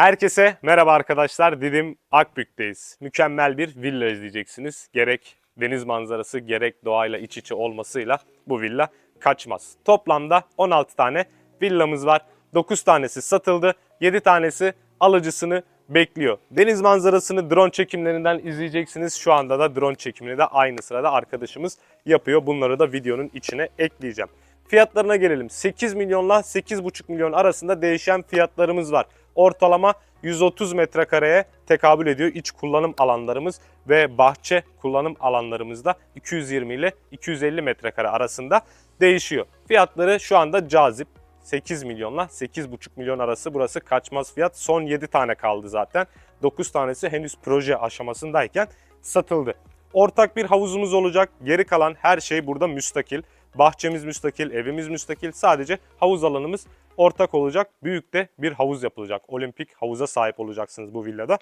Herkese merhaba arkadaşlar. Didim Akbük'teyiz. Mükemmel bir villa izleyeceksiniz. Gerek deniz manzarası gerek doğayla iç içe olmasıyla bu villa kaçmaz. Toplamda 16 tane villamız var. 9 tanesi satıldı. 7 tanesi alıcısını bekliyor. Deniz manzarasını drone çekimlerinden izleyeceksiniz. Şu anda da drone çekimini de aynı sırada arkadaşımız yapıyor. Bunları da videonun içine ekleyeceğim. Fiyatlarına gelelim. 8 milyonla 8,5 milyon arasında değişen fiyatlarımız var. Ortalama 130 metrekareye tekabül ediyor iç kullanım alanlarımız ve bahçe kullanım alanlarımızda 220 ile 250 metrekare arasında değişiyor. Fiyatları şu anda cazip. 8 milyonla 8,5 milyon arası burası kaçmaz fiyat. Son 7 tane kaldı zaten. 9 tanesi henüz proje aşamasındayken satıldı. Ortak bir havuzumuz olacak. Geri kalan her şey burada müstakil. Bahçemiz müstakil, evimiz müstakil. Sadece havuz alanımız ortak olacak. Büyük de bir havuz yapılacak. Olimpik havuza sahip olacaksınız bu villada.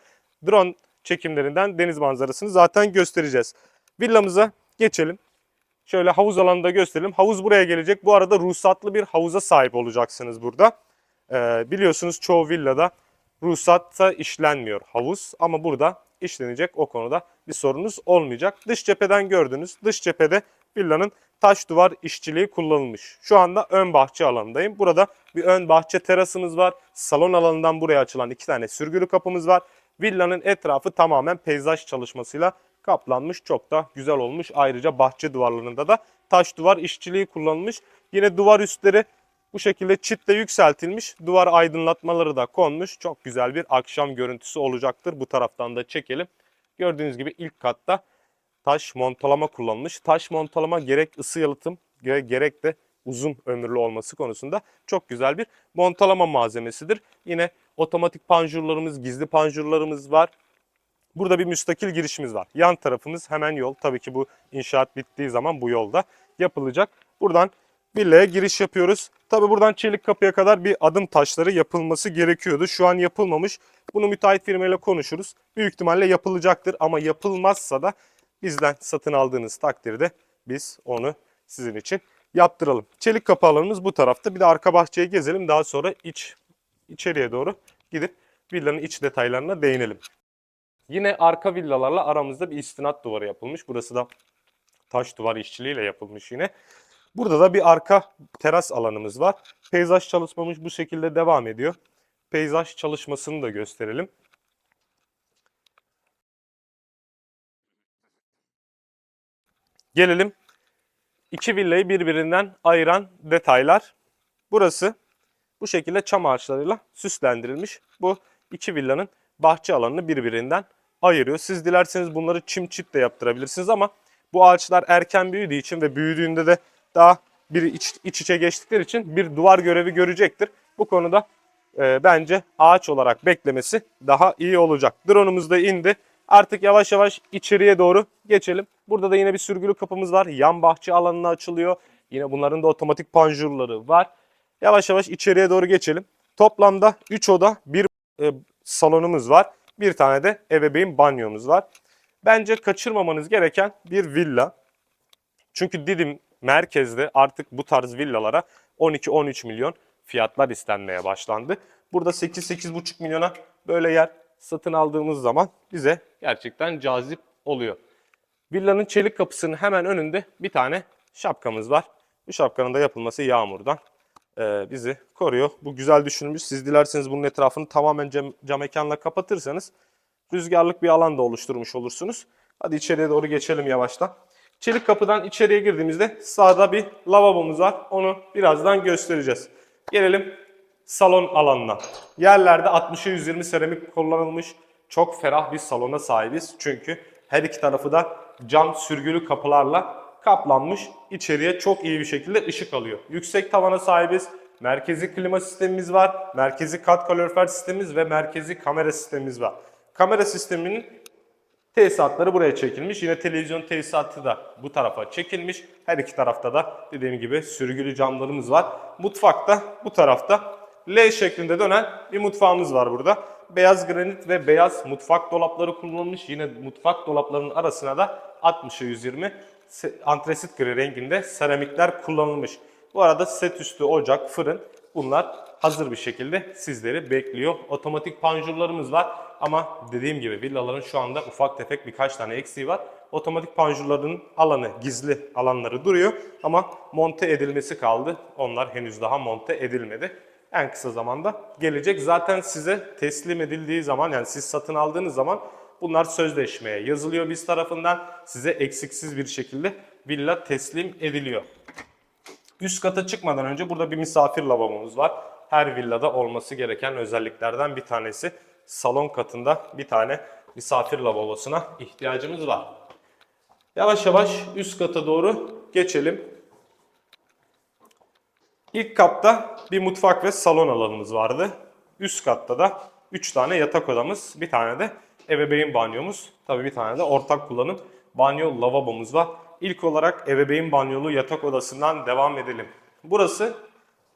Drone çekimlerinden deniz manzarasını zaten göstereceğiz. Villamıza geçelim. Şöyle havuz alanında gösterelim. Havuz buraya gelecek. Bu arada ruhsatlı bir havuza sahip olacaksınız burada. Ee, biliyorsunuz çoğu villada ruhsatta işlenmiyor havuz ama burada işlenecek o konuda bir sorunuz olmayacak. Dış cepheden gördünüz. Dış cephede villanın taş duvar işçiliği kullanılmış. Şu anda ön bahçe alanındayım. Burada bir ön bahçe terasımız var. Salon alanından buraya açılan iki tane sürgülü kapımız var. Villanın etrafı tamamen peyzaj çalışmasıyla kaplanmış. Çok da güzel olmuş. Ayrıca bahçe duvarlarında da taş duvar işçiliği kullanılmış. Yine duvar üstleri bu şekilde çitle yükseltilmiş. Duvar aydınlatmaları da konmuş. Çok güzel bir akşam görüntüsü olacaktır. Bu taraftan da çekelim. Gördüğünüz gibi ilk katta taş montalama kullanılmış. Taş montalama gerek ısı yalıtım ge- gerek de uzun ömürlü olması konusunda çok güzel bir montalama malzemesidir. Yine otomatik panjurlarımız, gizli panjurlarımız var. Burada bir müstakil girişimiz var. Yan tarafımız hemen yol. Tabii ki bu inşaat bittiği zaman bu yolda yapılacak. Buradan villaya giriş yapıyoruz. Tabii buradan çelik kapıya kadar bir adım taşları yapılması gerekiyordu. Şu an yapılmamış. Bunu müteahhit firmayla konuşuruz. Büyük ihtimalle yapılacaktır ama yapılmazsa da bizden satın aldığınız takdirde biz onu sizin için yaptıralım. Çelik kapı alanımız bu tarafta. Bir de arka bahçeye gezelim. Daha sonra iç içeriye doğru gidip villanın iç detaylarına değinelim. Yine arka villalarla aramızda bir istinat duvarı yapılmış. Burası da taş duvar işçiliğiyle yapılmış yine. Burada da bir arka teras alanımız var. Peyzaj çalışmamız bu şekilde devam ediyor. Peyzaj çalışmasını da gösterelim. Gelelim iki villayı birbirinden ayıran detaylar. Burası bu şekilde çam ağaçlarıyla süslendirilmiş. Bu iki villanın bahçe alanını birbirinden ayırıyor. Siz dilerseniz bunları çim çit de yaptırabilirsiniz ama bu ağaçlar erken büyüdüğü için ve büyüdüğünde de daha bir iç, iç içe geçtikleri için bir duvar görevi görecektir. Bu konuda e, bence ağaç olarak beklemesi daha iyi olacak. Drone'umuz da indi. Artık yavaş yavaş içeriye doğru geçelim. Burada da yine bir sürgülü kapımız var. Yan bahçe alanına açılıyor. Yine bunların da otomatik panjurları var. Yavaş yavaş içeriye doğru geçelim. Toplamda 3 oda, bir e, salonumuz var. Bir tane de ebeveyn banyomuz var. Bence kaçırmamanız gereken bir villa. Çünkü Didim merkezde artık bu tarz villalara 12-13 milyon fiyatlar istenmeye başlandı. Burada 8-8,5 milyona böyle yer satın aldığımız zaman bize gerçekten cazip oluyor. Villanın çelik kapısının hemen önünde bir tane şapkamız var. Bu şapkanın da yapılması yağmurdan e, bizi koruyor. Bu güzel düşünülmüş. Siz dilerseniz bunun etrafını tamamen cam, cam mekanla kapatırsanız rüzgarlık bir alan da oluşturmuş olursunuz. Hadi içeriye doğru geçelim yavaştan. Çelik kapıdan içeriye girdiğimizde sağda bir lavabomuz var. Onu birazdan göstereceğiz. Gelelim salon alanına. Yerlerde 60'a 120 seramik kullanılmış. Çok ferah bir salona sahibiz. Çünkü her iki tarafı da cam sürgülü kapılarla kaplanmış. İçeriye çok iyi bir şekilde ışık alıyor. Yüksek tavana sahibiz. Merkezi klima sistemimiz var. Merkezi kat kalorifer sistemimiz ve merkezi kamera sistemimiz var. Kamera sisteminin tesisatları buraya çekilmiş. Yine televizyon tesisatı da bu tarafa çekilmiş. Her iki tarafta da dediğim gibi sürgülü camlarımız var. Mutfakta bu tarafta L şeklinde dönen bir mutfağımız var burada. Beyaz granit ve beyaz mutfak dolapları kullanılmış. Yine mutfak dolaplarının arasına da 60'a 120 se- antresit gri renginde seramikler kullanılmış. Bu arada set üstü ocak, fırın bunlar hazır bir şekilde sizleri bekliyor. Otomatik panjurlarımız var ama dediğim gibi villaların şu anda ufak tefek birkaç tane eksiği var. Otomatik panjurların alanı, gizli alanları duruyor ama monte edilmesi kaldı. Onlar henüz daha monte edilmedi. En kısa zamanda gelecek. Zaten size teslim edildiği zaman yani siz satın aldığınız zaman bunlar sözleşmeye yazılıyor biz tarafından. Size eksiksiz bir şekilde villa teslim ediliyor. Üst kata çıkmadan önce burada bir misafir lavabomuz var. Her villada olması gereken özelliklerden bir tanesi. Salon katında bir tane misafir lavabosuna ihtiyacımız var. Yavaş yavaş üst kata doğru geçelim. İlk katta bir mutfak ve salon alanımız vardı. Üst katta da 3 tane yatak odamız, bir tane de ebeveyn banyomuz, tabii bir tane de ortak kullanım banyo lavabomuz var. İlk olarak ebeveyn banyolu yatak odasından devam edelim. Burası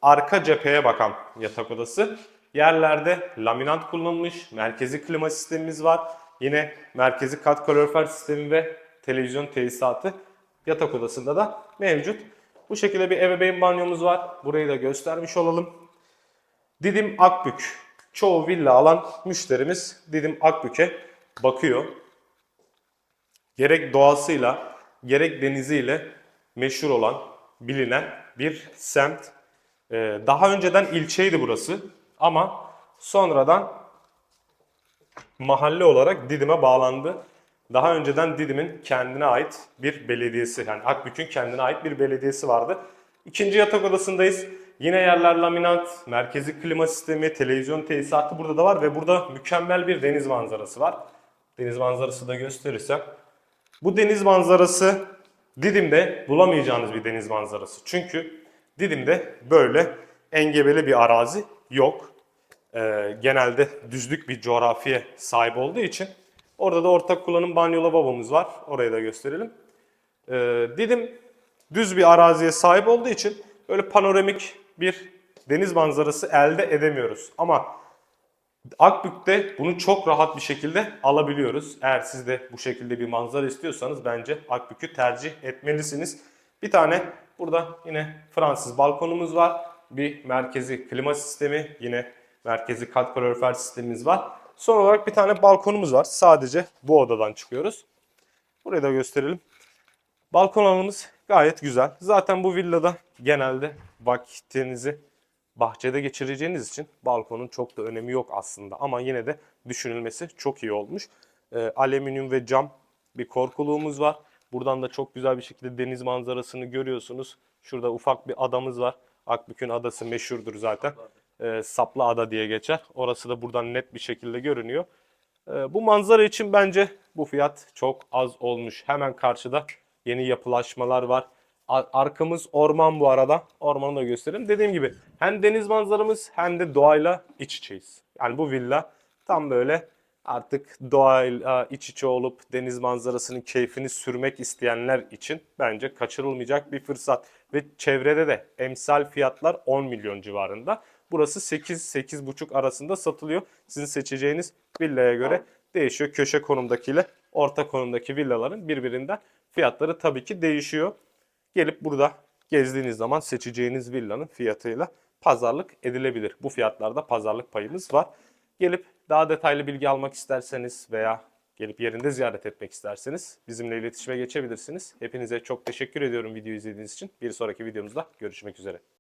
arka cepheye bakan yatak odası. Yerlerde laminat kullanılmış, merkezi klima sistemimiz var. Yine merkezi kat kalorifer sistemi ve televizyon tesisatı yatak odasında da mevcut. Bu şekilde bir ebeveyn banyomuz var. Burayı da göstermiş olalım. Didim Akbük. Çoğu villa alan müşterimiz Didim Akbük'e bakıyor. Gerek doğasıyla, gerek deniziyle meşhur olan, bilinen bir semt. Ee, daha önceden ilçeydi burası ama sonradan mahalle olarak Didim'e bağlandı. Daha önceden Didim'in kendine ait bir belediyesi, yani Akbük'ün kendine ait bir belediyesi vardı. İkinci yatak odasındayız. Yine yerler laminat, merkezi klima sistemi, televizyon tesisatı burada da var ve burada mükemmel bir deniz manzarası var. Deniz manzarası da gösterirsem. Bu deniz manzarası Didim'de bulamayacağınız bir deniz manzarası. Çünkü Didim'de böyle engebeli bir arazi yok. Ee, genelde düzlük bir coğrafyaya sahip olduğu için orada da ortak kullanım banyo lavabomuz var. Orayı da gösterelim. Ee, Didim düz bir araziye sahip olduğu için böyle panoramik bir deniz manzarası elde edemiyoruz. Ama Akbük'te bunu çok rahat bir şekilde alabiliyoruz. Eğer siz de bu şekilde bir manzara istiyorsanız bence Akbük'ü tercih etmelisiniz. Bir tane burada yine Fransız balkonumuz var. Bir merkezi klima sistemi, yine merkezi kat kalorifer sistemimiz var. Son olarak bir tane balkonumuz var. Sadece bu odadan çıkıyoruz. Burayı da gösterelim. Balkon alanımız gayet güzel. Zaten bu villada genelde vaktinizi bahçede geçireceğiniz için balkonun çok da önemi yok aslında. Ama yine de düşünülmesi çok iyi olmuş. Ee, alüminyum ve cam bir korkuluğumuz var. Buradan da çok güzel bir şekilde deniz manzarasını görüyorsunuz. Şurada ufak bir adamız var. Akbük'ün adası meşhurdur zaten. Ee, Saplı Ada diye geçer. Orası da buradan net bir şekilde görünüyor. Ee, bu manzara için bence bu fiyat çok az olmuş. Hemen karşıda yeni yapılaşmalar var. Ar- Arkamız orman bu arada. Ormanı da göstereyim. Dediğim gibi hem deniz manzaramız hem de doğayla iç içeyiz. Yani bu villa tam böyle artık doğayla iç içe olup deniz manzarasının keyfini sürmek isteyenler için bence kaçırılmayacak bir fırsat. Ve çevrede de emsal fiyatlar 10 milyon civarında. Burası 8-8,5 arasında satılıyor. Sizin seçeceğiniz villaya göre değişiyor. Köşe konumdakiyle orta konumdaki villaların birbirinden fiyatları tabii ki değişiyor. Gelip burada gezdiğiniz zaman seçeceğiniz villanın fiyatıyla pazarlık edilebilir. Bu fiyatlarda pazarlık payımız var. Gelip daha detaylı bilgi almak isterseniz veya gelip yerinde ziyaret etmek isterseniz bizimle iletişime geçebilirsiniz. Hepinize çok teşekkür ediyorum video izlediğiniz için. Bir sonraki videomuzda görüşmek üzere.